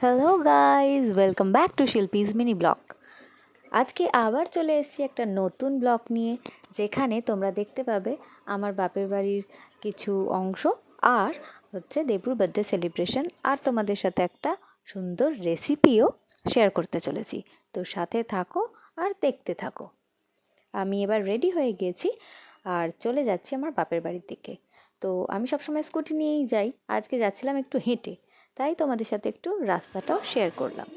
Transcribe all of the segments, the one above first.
Hello guys welcome back to Shilpi's mini blog আজকে আবার চলে এসেছি একটা নতুন ব্লগ নিয়ে, যেখানে তোমরা দেখতে পাবে আমার বাপের বাড়ির কিছু অংশ আর হচ্ছে দেবুর বার্থডে সেলিব্রেশন আর তোমাদের সাথে একটা সুন্দর রেসিপিও শেয়ার করতে চলেছি। তো সাথে থাকো আর দেখতে থাকো। আমি এবার রেডি হয়ে গেছি। আর চলে যাচ্ছি আমার বাপের বাড়ির দিকে। তো আমি সবসময় স্কুটি নিয়েই যাই। আজকে যাচ্ছিলাম একটু হেঁটে। তাই তোমাদের সাথে একটু রাস্তাটাও শেয়ার করলাম।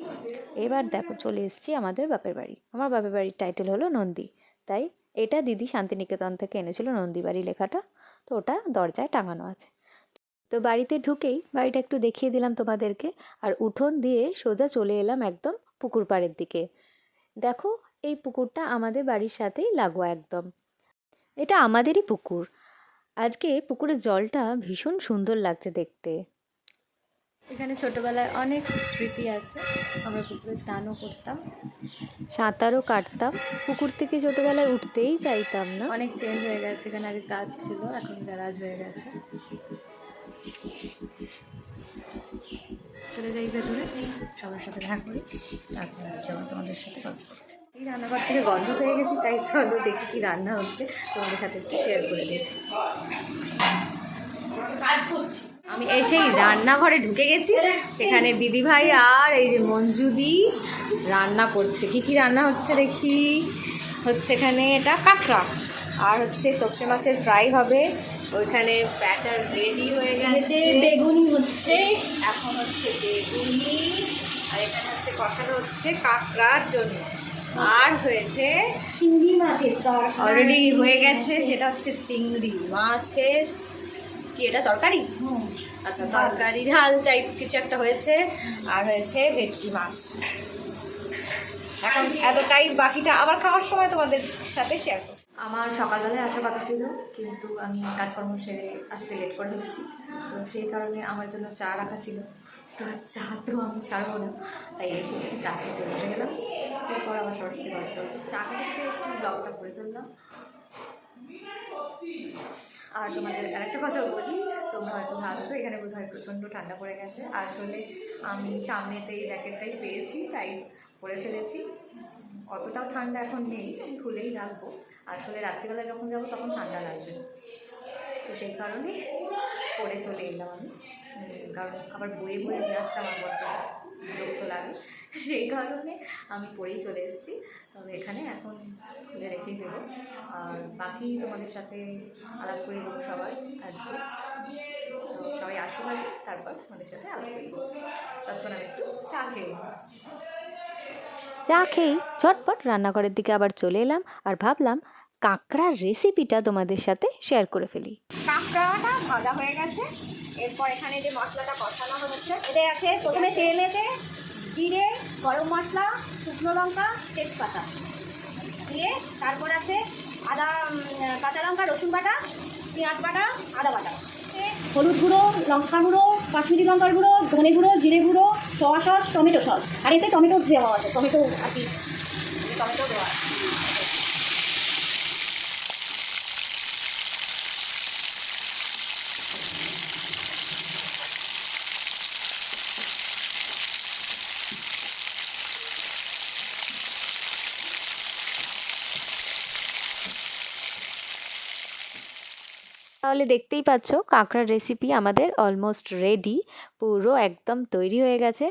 এবার দেখো চলে এসেছি আমাদের বাপের বাড়ি। আমার বাপের বাড়ির টাইটেল হলো নন্দী। তাই এটা দিদি শান্তিনিকেতন থেকে এনেছিল নন্দী বাড়ি লেখাটা। তো ওটা দরজায় টাঙানো আছে। তো বাড়িতে ঢুকেই বাড়িটা একটু দেখিয়ে দিলাম তোমাদেরকে। আর উঠোন দিয়ে সোজা চলে এলাম একদম পুকুর পাড়ের দিকে। দেখো এই পুকুরটা আমাদের বাড়ির সাথেই লাগোয়া একদম। এটা আমাদেরই পুকুর। আজকে পুকুরের জলটা ভীষণ সুন্দর লাগছে দেখতে। এখানে ছোটবেলায় অনেক স্মৃতি আছে। আমরা পুকুরে স্নানও করতাম, সাঁতারও কাটতাম। পুকুর থেকে ছোটবেলায় উঠতেই চাইতাম না। অনেক চেঞ্জ হয়ে গেছে। এখানে আগে গাছ ছিল, এখন গ্যারাজ হয়ে গেছে। চলে যাই ভেতরে। সবার সাথে দেখা করি। তারপর আসছে আবার তোমাদের সাথে করতে এই রান্নাঘর থেকে গন্ধ পেয়ে গেছি তাই চলো দেখি কি রান্না হচ্ছে। তোমাদের সাথে একটু শেয়ার করে দিই। আমি এসেই রান্নাঘরে ঢুকে গেছি। সেখানে দিদিভাই আর এই যে মঞ্জুদি রান্না করছে। কি কি রান্না হচ্ছে দেখি? হচ্ছে এখানে এটা কাঁকড়া। আর হচ্ছে তোপসে মাছের ফ্রাই হবে। ওইখানে ব্যাটার রেডি হয়ে গেছে। বেগুনি হচ্ছে। এখন হচ্ছে বেগুনি। আর এখানে হচ্ছে কষানো হচ্ছে কাঁকড়ার জন্য। আর হয়েছে চিংড়ি মাছের তরকারি। অলরেডি হয়ে গেছে সেটা হচ্ছে চিংড়ি মাছের কি এটা তরকারি? হুম। আচ্ছা তরকারি ঝাল টাইপ কিছু একটা হয়েছে আর হয়েছে ভেটকি মাছ। এখন এতটাই বাকিটা আবার খাওয়ার সময় তোমাদের সাথে শেয়ার করব। আমার সকালবেলায় আসার কথা ছিল, কিন্তু আমি কাজকর্ম সেরে আসতে লেট করে ফেলেছি। তো সেই কারণে আমার জন্য চা রাখা ছিল। তো চা তো আমি ছাড়বো না। তাই এসে চা খেতে বসে গেলাম। এরপর আবার সরস্বতী গল্প চা খেতে একটু ব্লগটা করে তুললাম আর তোমাদের আরেকটা কথা বলি, তোমরা হয়তো ভাবছ, এখানে বোধ হয় প্রচণ্ড ঠান্ডা পড়ে গেছে। আসলে আমি সামনেতে এই জ্যাকেটটাই পেয়েছি, তাই পরে ফেলেছি। অতটাও ঠান্ডা এখন নেই, খুলেই রাখব। আসলে রাত্রিবেলা যখন যাব তখন ঠান্ডা লাগবে। তো সেই কারণে পরে চলে এলাম আমি। কারণ আবার বয়ে বয়ে নিয়ে আসতে আমার বড্ড বিরক্ত লাগে। সেই কারণে আমি পরেই চলে এসেছি। তবে এখানে এখন খুলে রেখেই দেবো। আর বাকি তোমাদের সাথে আলাপ করে দেবো সবাই আজকে। সবাই আসুন আগে তারপর তোমাদের সাথে আলাপ করে দিচ্ছি। তখন আমি একটু চা খেয়ে। চা খেয়েই ঝটপট রান্নাঘরের দিকে আবার চলে এলাম আর ভাবলাম কাঁকড়ার রেসিপিটা তোমাদের সাথে শেয়ার করে ফেলি। কাঁকড়াটা ভাজা হয়ে গেছে। এরপর এখানে যে মশলাটা কষানো হচ্ছে, এটা আছে প্রথমে তেলেতে জিরে, গরম মশলা, শুকনো লঙ্কা, তেজপাতা। দিয়ে তারপর আছে আদা কাঁচা লঙ্কা, রসুন বাটা, পেঁয়াজ বাটা, আদা বাটা। হলুদ গুঁড়ো, লঙ্কা গুঁড়ো, কাশ্মীরি লঙ্কার গুঁড়ো, ধনে গুঁড়ো, জিরে গুঁড়ো, সোয়া সস, টমেটো সস আর এতে টমেটো দেওয়া আছে, টমেটো আর কি, টমেটো দেওয়া আছে। তাহলে দেখতেই পাচ্ছ কাঁকড়ার রেসিপি আমাদের অলমোস্ট রেডি পুরো একদম তৈরি হয়ে গেছে।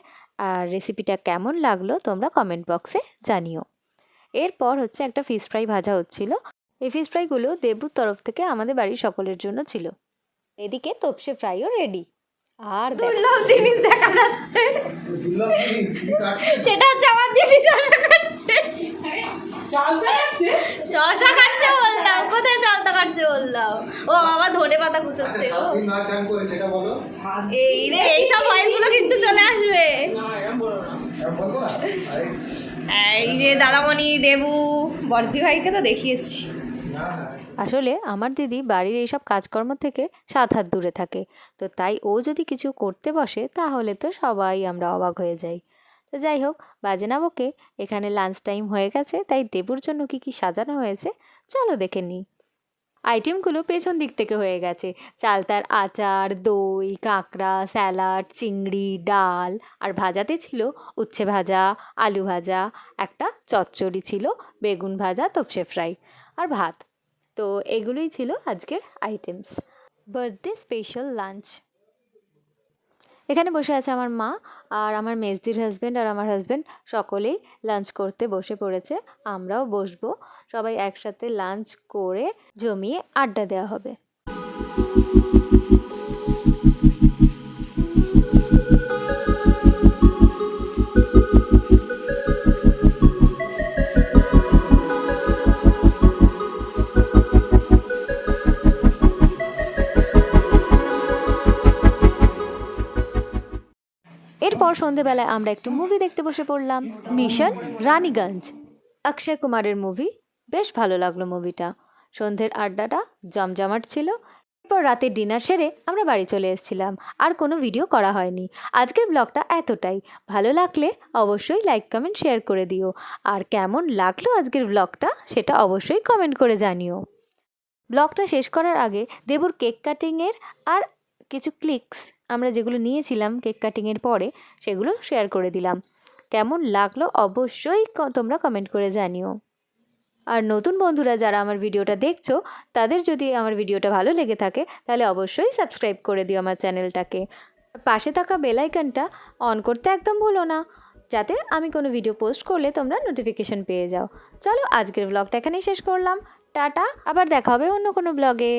আর রেসিপিটা কেমন লাগল তোমরা কমেন্ট বক্সে জানিও। এরপর হচ্ছে একটা ফিশ ফ্রাই ভাজা হচ্ছিল। এই ফিশ ফ্রাইগুলো দেবুর তরফ থেকে আমাদের বাড়ির সকলের জন্য ছিল। এদিকে তপসে ফ্রাইও রেডি আর দুর্লভ জিনিস দেখা যাচ্ছে? সেটা হচ্ছে আমার দিদি শশা কাটছে। শশা কাটছে বললাম কোথায় চালতা কাটছে বললাম? ও আমার ধনে পাতা কুচোচ্ছে ও সারাদিন না চান করে সেটা বলো। এই রে এইসব ভয়েসগুলো কিন্তু চলে আসবে। এই যে দাদামণি দেবু বর্দি ভাইকে তো দেখিয়েছি। আসলে আমার দিদি বাড়ির এইসব কাজকর্ম থেকে সাত হাত দূরে থাকে। তো তাই ও যদি কিছু করতে বসে, তাহলে তো সবাই আমরা অবাক হয়ে যাই। তো যাই হোক, বাজে না বকে? এখানে লাঞ্চ টাইম হয়ে গেছে, তাই দেবুর জন্য কি কি সাজানো হয়েছে, চলো দেখে নিই। আইটেমগুলো পেছন দিক থেকে হয়ে গেছে। চালতার আচার, দই, কাঁকড়া স্যালাড চিংড়ি, ডাল, আর ভাজাতে ছিল উচ্ছে ভাজা, আলু ভাজা, একটা চচ্চড়ি ছিল, বেগুন ভাজা, তপসে ফ্রাই আর ভাত। তো এগুলোই ছিল আজকের আইটেমস বার্থডে স্পেশাল লাঞ্চ এখানে বসে আছে আমার মা আর আমার মেজদির হাজব্যান্ড আর আমার হাজব্যান্ড সকলেই লাঞ্চ করতে বসে পড়েছে। আমরাও বসবো। সবাই একসাথে লাঞ্চ করে জমিয়ে আড্ডা দেওয়া হবে। এরপর সন্ধেবেলায় আমরা একটু মুভি দেখতে বসে পড়লাম। মিশন রানীগঞ্জ। অক্ষয় কুমারের মুভি বেশ ভালো লাগল মুভিটা সন্ধ্যের আড্ডাটা জমজমাট ছিল। এরপর রাতের ডিনার সেরে আমরা বাড়ি চলে এসেছিলাম। আর কোনো ভিডিও করা হয়নি। আজকের ব্লগটা এতটাই। ভালো লাগলে অবশ্যই লাইক কমেন্ট শেয়ার করে দিও। আর কেমন লাগল আজকের ব্লগটা সেটা অবশ্যই কমেন্ট করে জানিও। ব্লগটা শেষ করার আগে দেবুর কেক কাটিংয়ের আর কিছু ক্লিকস আমরা যেগুলো নিয়েছিলাম কেক কাটিংয়ের পরে, সেগুলো শেয়ার করে দিলাম। কেমন লাগল অবশ্যই তোমরা কমেন্ট করে জানিও। আর নতুন বন্ধুরা যারা আমার ভিডিওটা দেখছ, তাদের যদি আমার ভিডিওটা ভালো লেগে থাকে, তাহলে অবশ্যই সাবস্ক্রাইব করে দিও আমার চ্যানেলটাকে। পাশে থাকা বেল আইকনটা অন করতে একদম ভুলো না, যাতে আমি কোনো ভিডিও পোস্ট করলে তোমরা নোটিফিকেশন পেয়ে যাও। চলো আজকের ব্লগটা এখানেই শেষ করলাম। টাটা, আবার দেখা হবে অন্য কোনো ব্লগে।